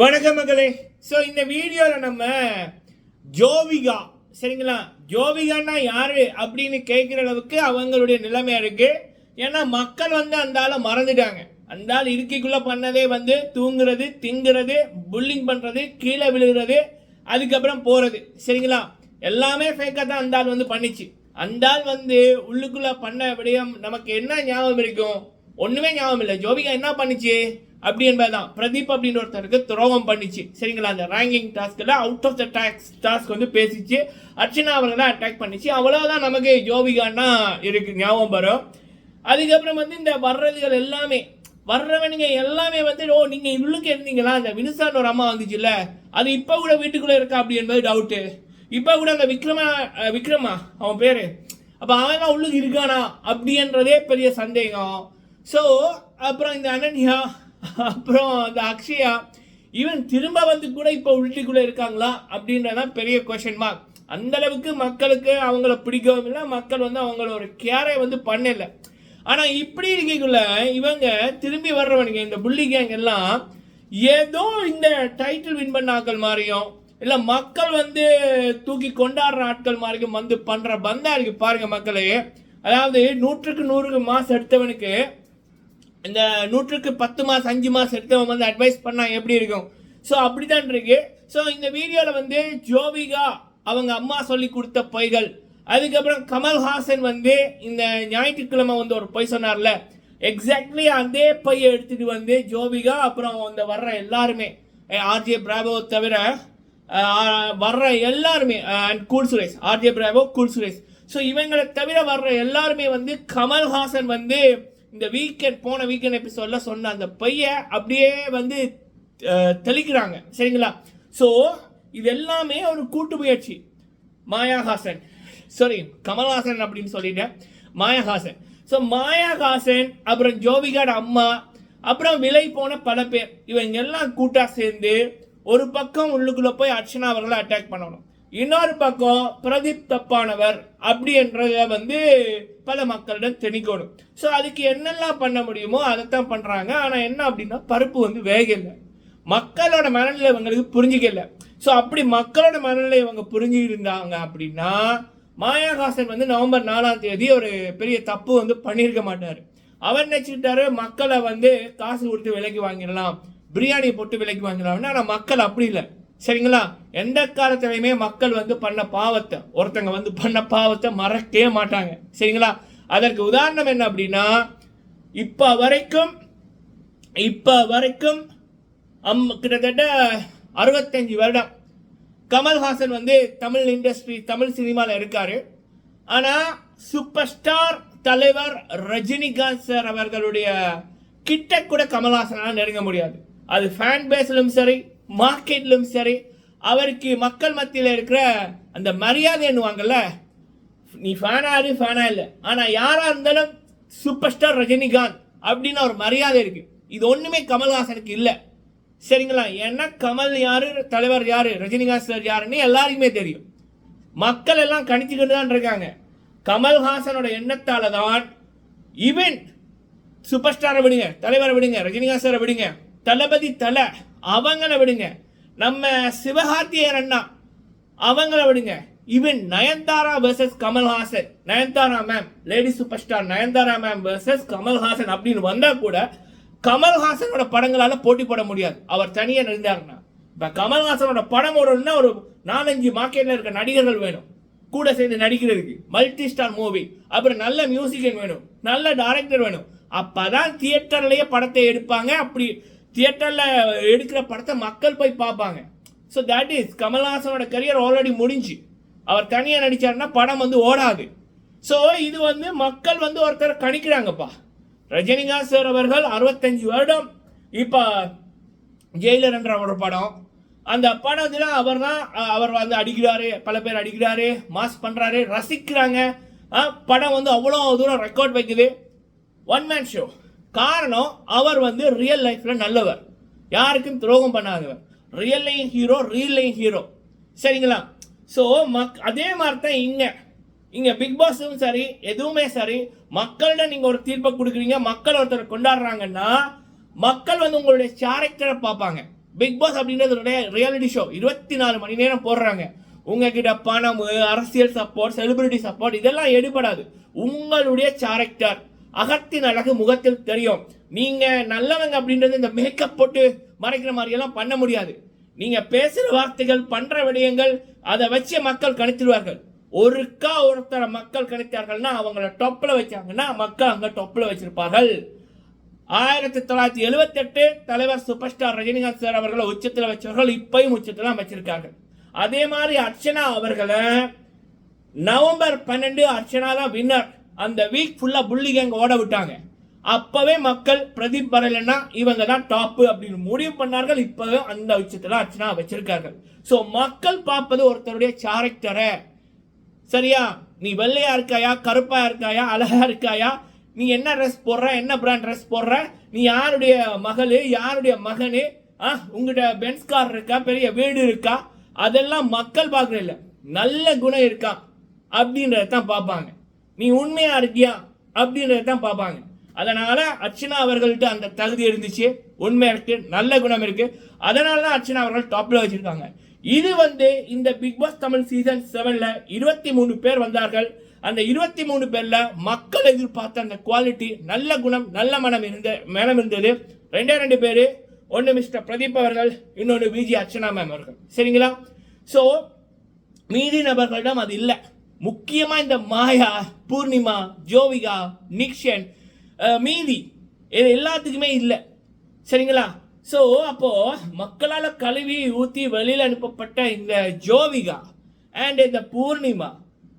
வணக்கம் மகளே. ஸோ இந்த வீடியோவில் நம்ம ஜோவிகா சரிங்களா? ஜோவிகான்னா யாரு அப்படின்னு கேட்குற அளவுக்கு அவங்களுடைய நிலைமை இருக்கு. ஏன்னா மக்கள் வந்து அந்த ஆளை மறந்துட்டாங்க. அந்த ஆள் இருக்கைக்குள்ளே பண்ணதே வந்து தூங்குறது திங்குறது புல்லிங் பண்ணுறது கீழே விழுகிறது அதுக்கப்புறம் போகிறது சரிங்களா? எல்லாமே ஃபேக்காக தான் அந்த ஆள் வந்து பண்ணிச்சு. அந்த ஆள் வந்து உள்ளுக்குள்ளே பண்ண விடயம் நமக்கு என்ன ஞாபகம் இருக்கும்? ஒன்றுமே ஞாபகம் இல்லை. ஜோவிகா என்ன பண்ணிச்சு? அப்படி என்பதுதான். பிரதீப் அப்படின்னு ஒருத்தருக்கு துரோகம் பண்ணிச்சு. சரிங்களா? அந்த ரேங்கிங் டாஸ்கில் out of the talks task வந்து பேசிச்சு. அர்ச்சனா அவர்களை அட்டாக் பண்ணிச்சு. அவ்வளோதான் நமக்கு ஜோபிகான்னா இருக்கு ஞாபகம் வரும் அதுக்கப்புறம் வந்து இந்த வர்றதுகள் எல்லாமே வர்றவனுங்க எல்லாமே வந்து ஓ நீங்கள் உள்ளுக்கு இருந்தீங்களா? அந்த வினுசான் ஒரு அம்மா வந்துச்சுல்ல. அது இப்போ கூட வீட்டுக்குள்ளே இருக்கா? அப்படி என்பது டவுட்டு இப்போ கூட அந்த விக்ரமா விக்ரமா அவன் பேர். அப்போ அவன் தான் உள்ளுக்கு இருக்கானா? அப்படின்றதே பெரிய சந்தேகம். ஸோ அப்புறம் இந்த அனன்யா அப்புறம் இந்த அக்ஷயா ஈவன் திரும்ப வந்து கூட இப்போ உள்ளுக்குள்ள இருக்காங்களா அப்படின்றதான் பெரிய கொஷின் மார்க் அந்தளவுக்கு மக்களுக்கு அவங்கள பிடிக்கவும் இல்லை மக்கள் வந்து அவங்கள ஒரு கேரை வந்து பண்ணல. ஆனால் இப்படி இருக்கக்குள்ள இவங்க திரும்பி வர்றவனுங்க இந்த புள்ளி கேங் எல்லாம் ஏதோ இந்த டைட்டில் வின் பண்ண ஆட்கள் மாதிரியும் இல்லை மக்கள் வந்து தூக்கி கொண்டாடுற ஆட்கள் மாதிரியும் வந்து பண்ணுற பந்தா இருக்கு பாருங்கள் மக்களே. அதாவது நூற்றுக்கு நூறுக்கு மாதம் எடுத்தவனுக்கு இந்த நூற்றுக்கு பத்து மாதம் அஞ்சு மாதம் எடுத்தவங்க வந்து அட்வைஸ் பண்ணால் எப்படி இருக்கும்? ஸோ அப்படிதான் இருக்கு. ஸோ இந்த வீடியோவில் வந்து ஜோவிகா அவங்க அம்மா சொல்லி கொடுத்த பொய்கள். அதுக்கப்புறம் கமல்ஹாசன் வந்து இந்த ஞாயிற்றுக்கிழமை வந்து ஒரு பொய் சொன்னார்ல. எக்ஸாக்ட்லி அதே பையை எடுத்துட்டு வந்து ஜோவிகா அப்புறம் அந்த வர்ற எல்லாருமே ஆர்ஜே பிராவோ தவிர வர்ற எல்லாருமே and cool Suresh RJ Bravo cool Suresh so இவங்களை தவிர வர்ற எல்லாருமே வந்து கமல்ஹாசன் வந்து இந்த வீக்கெண்ட் போன வீக்கெண்ட் எபிசோடில் சொன்ன அந்த பையன் அப்படியே வந்து தெளிக்கிறாங்க. சரிங்களா? ஸோ இது எல்லாமே ஒரு கூட்டு முயற்சி. மாயாஹாசன் சாரி கமல்ஹாசன் அப்படின்னு சொல்லிட்டேன். மாயாஹாசன் ஸோ மாயாஹாசன் அப்புறம் ஜோவிகாட அம்மா அப்புறம் விலை போன பல பேர். இவங்க எல்லாம் கூட்டாக சேர்ந்து ஒரு பக்கம் உள்ளுக்குள்ளே போய் அர்ச்சனா அவர்களை அட்டாக் பண்ணணும். இன்னொரு பக்கம் பிரதீப் தப்பானவர் அப்படின்றத வந்து பல மக்களிடம் திணிக்கணும். ஸோ அதுக்கு என்னெல்லாம் பண்ண முடியுமோ அதைத்தான் பண்ணுறாங்க ஆனால் என்ன அப்படின்னா பருப்பு வந்து வேகலை. மக்களோட மனநிலை இவங்களுக்கு புரிஞ்சிக்கல. ஸோ அப்படி மக்களோட மனநிலை இவங்க புரிஞ்சுக்கிருந்தாங்க அப்படின்னா மாயாகாசன் வந்து நவம்பர் நாலாம் தேதி ஒரு பெரிய தப்பு வந்து பண்ணியிருக்க மாட்டார். அவர் நினச்சிக்கிட்டாரு மக்களை வந்து காசு கொடுத்து விலைக்கு வாங்கிடலாம். பிரியாணி போட்டு விலைக்கு வாங்கிடலாம்னு ஆனால் மக்கள் அப்படி இல்லை. சரிங்களா? எந்த காலத்துலையுமே மக்கள் வந்து பண்ண பாவத்தை ஒருத்தங்க வந்து பண்ண பாவத்தை மறக்கவே மாட்டாங்க. சரிங்களா? அதற்கு உதாரணம் என்ன அப்படின்னா இப்போ வரைக்கும் இப்போ வரைக்கும் அம் கிட்டத்தட்ட அறுபத்தஞ்சு வருடம். கமல்ஹாசன் வந்து தமிழ் இண்டஸ்ட்ரி தமிழ் சினிமாவில் இருக்காரு. ஆனால் சூப்பர் ஸ்டார் தலைவர் ரஜினிகாந்த் சார் அவர்களுடைய கிட்ட கூட கமல்ஹாசனால் நெருங்க முடியாது. அது ஃபேன் பேஸ்லும் சரி மார்க்கெட்லும் சரி அவருக்கு மக்கள் மத்தியில் இருக்கிற அந்த மரியாதை என்னுவாங்கல்ல நீ ஃபேனாக இரு ஃபேனாக இல்லை. ஆனால் யாராக இருந்தாலும் சூப்பர் ஸ்டார் ரஜினிகாந்த் அப்படின்னு ஒரு மரியாதை இருக்குது இது ஒன்றுமே கமல்ஹாசனுக்கு இல்லை. சரிங்களா? ஏன்னா கமல் யார் தலைவர் யாரு ரஜினிகாந்த் சார் யாருன்னு எல்லாருக்குமே தெரியும். மக்கள் எல்லாம் கணிச்சுக்கிட்டு தான் இருக்காங்க. கமல்ஹாசனோட எண்ணத்தால் தான் ஈவன் சூப்பர் ஸ்டாரை விடுங்க தலைவரை விடுங்க ரஜினிகாந்த் சாரை விடுங்க. தளபதி தலை அவங்கள விடுங்க. நம்ம சிவகார்த்தியர் அண்ணா அவங்கள விடுங்க. Even Nayanthara versus Kamal Haasan. Nayanthara ma'am lady super star Nayanthara ma'am versus Kamal Haasan அப்படின்னு வந்தால் கூட கமல்ஹாசனோட படங்களால் போட்டி போட முடியாது. அவர் தனியாக இருந்தாருன்னா. இப்போ கமல்ஹாசனோட படம் ஓடணும்னா ஒரு நாலஞ்சு மார்க்கெட்டில் இருக்க நடிகர்கள் வேணும். கூட சேர்ந்து நடிக்கிறதுக்கு மல்டி ஸ்டார் மூவி அப்புறம் நல்ல மியூசிக்கன் வேணும். நல்ல டைரக்டர் வேணும். அப்போ தான் தியேட்டர்லேயே படத்தை எடுப்பாங்க. அப்படி தியேட்டரில் எடுக்கிற படத்தை மக்கள் போய் பார்ப்பாங்க. ஸோ தட் இஸ் கமல்ஹாசனோட கரியர் ஆல்ரெடி முடிஞ்சு. அவர் தனியாக நடித்தாருன்னா படம் வந்து ஓடாது. ஸோ இது வந்து மக்கள் வந்து ஒருத்தர் கணிக்கிறாங்கப்பா. ரஜினிகாந்த் சார் அவர்கள் அறுபத்தஞ்சு வருடம் இப்போ ஜெயிலர் என்ற ஒரு படம். அந்த படத்தில் அவர் தான் அவர் வந்து அடிக்கிறாரு பல பேர் அடிக்கிறாரு மாஸ் பண்ணுறாரு ரசிக்கிறாங்க. படம் வந்து அவ்வளோ தூரம் ரெக்கார்ட் வைக்குது. ஒன் மேன் ஷோ காரணம் அவர் வந்து ரியல் லைஃப்பில் நல்லவர். யாருக்கும் துரோகம் பண்ணாதவர். Real line hero real line hero சரிங்களா? ஸோ மக் அதே மாதிரி தான் இங்கே. இங்கே பிக் பாஸும் சரி எதுவுமே சரி மக்கள்கிட்ட நீங்கள் ஒரு தீர்ப்பை கொடுக்குறீங்க மக்கள் ஒருத்தர் கொண்டாடுறாங்கன்னா மக்கள் வந்து உங்களுடைய கேரக்டரை பார்ப்பாங்க. பிக் பாஸ் அப்படின்றது ரியாலிட்டி ஷோ இருபத்தி நாலு மணி நேரம் போடுறாங்க. உங்ககிட்ட பணம் அரசியல் சப்போர்ட் செலிபிரிட்டி சப்போர்ட் இதெல்லாம் எடுபடாது. உங்களுடைய கேரக்டர் அகத்தின் அழகு முகத்தில் தெரியும். நீங்க நல்லவங்க அப்படின்றது இந்த மேக்கப் போட்டு மறைக்கிற மாதிரி எல்லாம் பண்ண முடியாது. நீங்க பேசுற வார்த்தைகள் பண்ற விடயங்கள் அதை வச்சு மக்கள் கணித்திடுவார்கள் ஒருக்கா ஒருத்தர மக்கள் கணித்தார்கள்னா அவங்கள டொப்பில் வச்சாங்கன்னா மக்கள் அங்கே டொப்பில் வச்சிருப்பார்கள். ஆயிரத்தி தொள்ளாயிரத்தி எழுபத்தி எட்டு தலைவர் சூப்பர் ஸ்டார் ரஜினிகாந்த் சார் அவர்களை உச்சத்தில் வச்சவர்கள் இப்பயும் உச்சத்தில் வச்சிருக்கார்கள். அதே மாதிரி அர்ச்சனா அவர்களை நவம்பர் பன்னெண்டு அர்ச்சனா தான் வின்னர் அந்த வீக் ஃபுல்லாக புள்ளி அங்கே ஓட விட்டாங்க. அப்போவே மக்கள் பிரதீப் வரலைன்னா இவங்க தான் டாப்பு அப்படின்னு முடிவு பண்ணார்கள். இப்போவே அந்த உச்சத்துல அர்ச்சனா வச்சிருக்கார்கள். ஸோ மக்கள் பார்ப்பது ஒருத்தருடைய கேரக்டரை சரியா? நீ வெள்ளையா இருக்காயா? கருப்பா இருக்காயா? அழகா இருக்காயா? நீ என்ன ட்ரெஸ் போடுற? என்ன பிராண்ட் ட்ரெஸ் போடுற? நீ யாருடைய மகளு? யாருடைய மகனு? ஆ உங்கள்கிட்ட பென்ஸ் கார் இருக்கா? பெரிய வீடு இருக்கா? அதெல்லாம் மக்கள் பார்க்குறதில்ல. நல்ல குணம் இருக்கா? அப்படின்றத தான் பார்ப்பாங்க. நீ உண்மையா இருக்கியா? அப்படின்றது தான் பார்ப்பாங்க. அதனால அர்ச்சனா அவர்கள்ட்ட அந்த தகுதி இருந்துச்சு. உண்மை இருக்கு நல்ல குணம் இருக்கு. அதனால தான் அர்ச்சனா அவர்கள் டாப்ல வச்சிருக்காங்க. இது வந்து இந்த பிக் பாஸ் தமிழ் சீசன் செவன்ல இருபத்தி மூணு பேர் வந்தார்கள். அந்த இருபத்தி மூணு பேர்ல மக்கள் எதிர்பார்த்த அந்த குவாலிட்டி நல்ல குணம் நல்ல மனம் இருந்த மனம் இருந்தது. ரெண்டே ரெண்டு பேர். ஒன்று மிஸ்டர் பிரதீப் அவர்கள் இன்னொன்று விஜி அர்ச்சனா மேம் அவர்கள். சரிங்களா? ஸோ மீதி நபர்களிடம் அது இல்லை. முக்கியமாக இந்த மாயா பூர்ணிமா ஜோவிகா நிக்ஷன் மீதி. இது எல்லாத்துக்குமே இல்லை. சரிங்களா? ஸோ அப்போது மக்களால் கழுவி ஊற்றி வெளியில் அனுப்பப்பட்ட இந்த ஜோவிகா அண்ட் இந்த பூர்ணிமா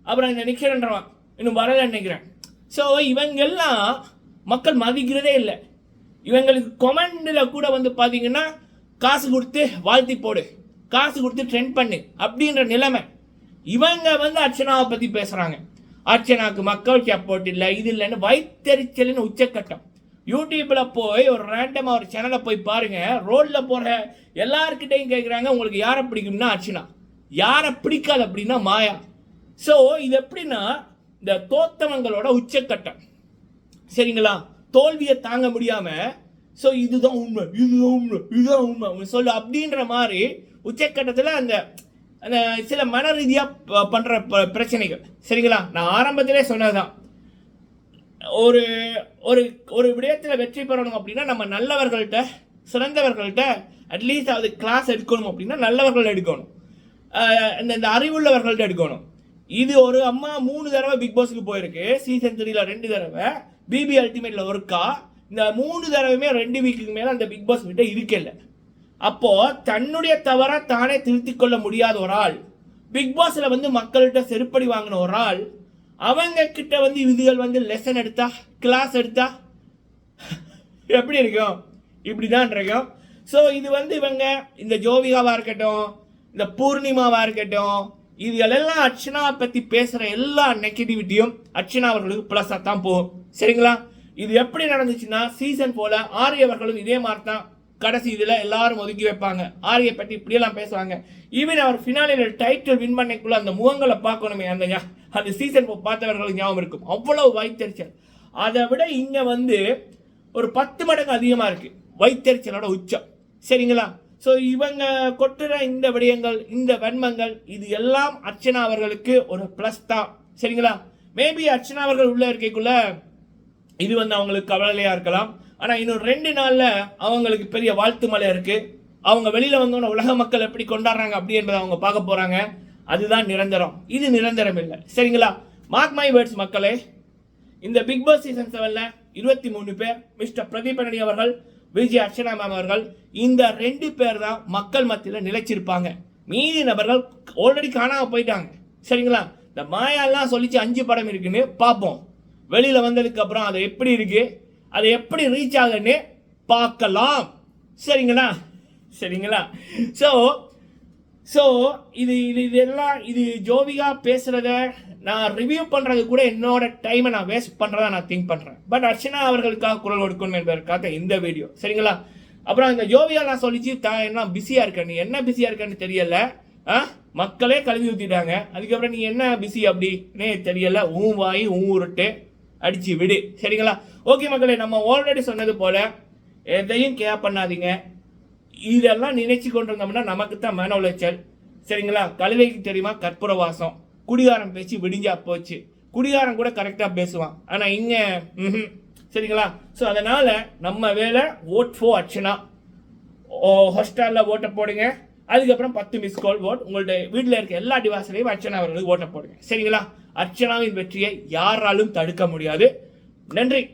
அப்புறம் இந்த நிக்ஷன்ன்றவன் இன்னும் வரல நினைக்கிறேன். ஸோ இவங்கெல்லாம் மக்கள் மதிக்கிறதே இல்லை. இவங்களுக்கு கொமெண்டில் கூட வந்து பார்த்தீங்கன்னா காசு கொடுத்து வாழ்த்தி போடு. காசு கொடுத்து ட்ரெண்ட் பண்ணு. அப்படின்ற நிலைமை. இவங்க வந்து அர்ச்சனாவை பற்றி பேசுகிறாங்க அர்ச்சனாவுக்கு மக்கள் சப்போர்ட் இல்லை இது இல்லைன்னு வயிற்றெரிச்சல்னு உச்சக்கட்டம். யூடியூப்பில் போய் ஒரு ரேண்டமாக ஒரு சேனலை போய் பாருங்கள் ரோட்டில் போகிற எல்லாருக்கிட்டையும் கேட்குறாங்க உங்களுக்கு யாரை பிடிக்கும்னா அர்ச்சனா. யாரை பிடிக்காது அப்படின்னா மாயா. ஸோ இது எப்படின்னா இந்த தோத்தவங்களோட உச்சக்கட்டம். சரிங்களா? தோல்வியை தாங்க முடியாமல் ஸோ இதுதான் உண்மை இதுதான் உண்மை இதுதான் உண்மை. சொல்லு அப்படின்ற மாதிரி உச்சக்கட்டத்தில் அந்த அந்த சில மன ரீதியாக பண்ணுற பிரச்சனைகள். சரிங்களா? நான் ஆரம்பத்திலே சொன்னதுதான். ஒரு ஒரு ஒரு விடயத்தில் வெற்றி பெறணும் அப்படின்னா நம்ம நல்லவர்கள்ட்ட சிறந்தவர்கள்ட்ட அட்லீஸ்ட் அது கிளாஸ் எடுக்கணும் அப்படின்னா நல்லவர்கள் எடுக்கணும். இந்த இந்த அறிவுள்ளவர்கள்ட்ட எடுக்கணும். இது ஒரு அம்மா மூணு தடவை பிக் பாஸ்க்கு போயிருக்கு. சீசன் த்ரீல ரெண்டு தடவை. பிபி அல்டிமேட்டில் ஒருக்கா. இந்த மூணு தடவையுமே ரெண்டு வீக்குக்கு மேலே அந்த பிக் பாஸ் கிட்ட இருக்கல. அப்போ தன்னுடைய தவற தானே திருத்திக் கொள்ள முடியாத ஒரு ஆள் பிக் பாஸ்ல வந்து மக்கள்கிட்ட செருப்படி வாங்கின ஒரு ஆள் அவங்க கிட்ட வந்து இதுகள் வந்து லெசன் எடுத்தா கிளாஸ் எடுத்தா எப்படி இருக்கும்? இப்படிதான் இருக்கும். ஸோ இது வந்து இவங்க இந்த ஜோவிகாவா இருக்கட்டும் இந்த பூர்ணிமாவா இருக்கட்டும் இதுகளெல்லாம் அர்ச்சனாவை பத்தி பேசுற எல்லா நெகட்டிவிட்டியும் அர்ச்சனா அவர்களுக்கு பிளஸா தான் போகும். சரிங்களா? இது எப்படி நடந்துச்சுன்னா சீசன் போல ஆரிய அவர்களும் இதே மாதிரி தான் கடைசி இதில் எல்லாரும் ஒதுக்கி வைப்பாங்க. ஆரியை பற்றி இப்படியெல்லாம் பேசுவாங்க. ஈவன் அவர் ஃபினாலியில் டைட்டில் வின் பண்ணக்குள்ள அந்த முகங்களை பார்க்கணுமே அந்த அந்த சீசன் பார்த்தவர்களுக்கு ஞாபகம் இருக்கும். அவ்வளோ வைத்தறிச்சல். அதை விட இங்கே வந்து ஒரு பத்து மடங்கு அதிகமாக இருக்குது வைத்தறிச்சலோட உச்சம். சரிங்களா? ஸோ இவங்க கொட்டுற இந்த விடயங்கள் இந்த வன்மங்கள் இது எல்லாம் அர்ச்சனா அவர்களுக்கு ஒரு ப்ளஸ் தான். சரிங்களா? மேபி அர்ச்சனா அவர்கள் உள்ள இருக்கைக்குள்ள இது வந்து அவங்களுக்கு கவலையாக இருக்கலாம். ஆனால் இன்னும் ரெண்டு நாளில் அவங்களுக்கு பெரிய வாழ்த்து மலை இருக்குது அவங்க வெளியில் வந்தோன்னே உலக மக்கள் எப்படி கொண்டாடுறாங்க அப்படி என்பதை அவங்க பார்க்க போகிறாங்க அதுதான் நிரந்தரம். இது நிரந்தரம் இல்லை. சரிங்களா? மார்க் மை வேர்ட்ஸ் மக்களே. இந்த பிக் பாஸ் சீசன் செவனில் இருபத்தி மூணு பேர் மிஸ்டர் பிரதீபனடி அவர்கள் விஜய் அர்ச்சனா மேம் அவர்கள் இந்த ரெண்டு பேர் தான் மக்கள் மத்தியில் நிலைச்சிருப்பாங்க. மீதி நபர்கள் ஆல்ரெடி காணாமல் போயிட்டாங்க. சரிங்களா? இந்த மாயாலாம் சொல்லிச்சு அஞ்சு படம் இருக்குன்னு பார்ப்போம். வெளியில் வந்ததுக்கு அப்புறம் அது எப்படி இருக்கு? அது எப்படி ரீச் ஆகுன்னு பார்க்கலாம். சரிங்களா? சரிங்களா? ஸோ ஸோ இது இது இதெல்லாம் இது ஜோவிகா பேசுகிறத நான் ரிவ்யூ பண்ணுறது கூட என்னோட டைமை நான் வேஸ்ட் பண்ணுறதா நான் திங்க் பண்ணுறேன் பட் அர்ச்சனா அவர்களுக்காக குரல் கொடுக்கணும் என்பதற்காக இந்த வீடியோ சரிங்களா? அப்புறம் இந்த ஜோவியா நான் சொல்லிச்சு தான் என்ன பிஸியாக இருக்க நீ என்ன பிஸியாக இருக்கன்னு தெரியல. ஆ? மக்களே கழுவி ஊற்றிட்டாங்க அதுக்கப்புறம் நீ என்ன பிஸி அப்படின்னே தெரியல. ஊன் வாய் ஊன் உருட்டு அடிச்சு விடு. சரிங்களா? ஓகே மக்களே நம்ம ஆல்ரெடி சொன்னது போல எதையும் கேர் பண்ணாதீங்க. இதெல்லாம் நினைச்சு கொண்டிருந்தோம்னா நமக்கு தான் மன உளைச்சல். சரிங்களா? கழுவைக்கு தெரியுமா? கற்பூர வாசம் குடிகாரம் பேச்சு விடிஞ்சா போச்சு. குடிகாரம் கூட கரெக்டாக பேசுவான். ஆனால் இங்கே ம்ஹும். சரிங்களா? ஸோ அதனால் நம்ம வேலை ஓட் ஃபோ அர்ச்சனா. ஹாஸ்டலில் ஓட்டை போடுங்க. அதுக்கப்புறம் பத்து மிஸ் கால் ஓட் உங்கள்ட்ட வீட்டில் இருக்க எல்லா டிவாஸ்லையும் அர்ச்சனா அவர்களுக்கு ஓட்டை போடுங்க. சரிங்களா? அர்ச்சனாவின் வெற்றியை யாராலும் தடுக்க முடியாது. நன்றி.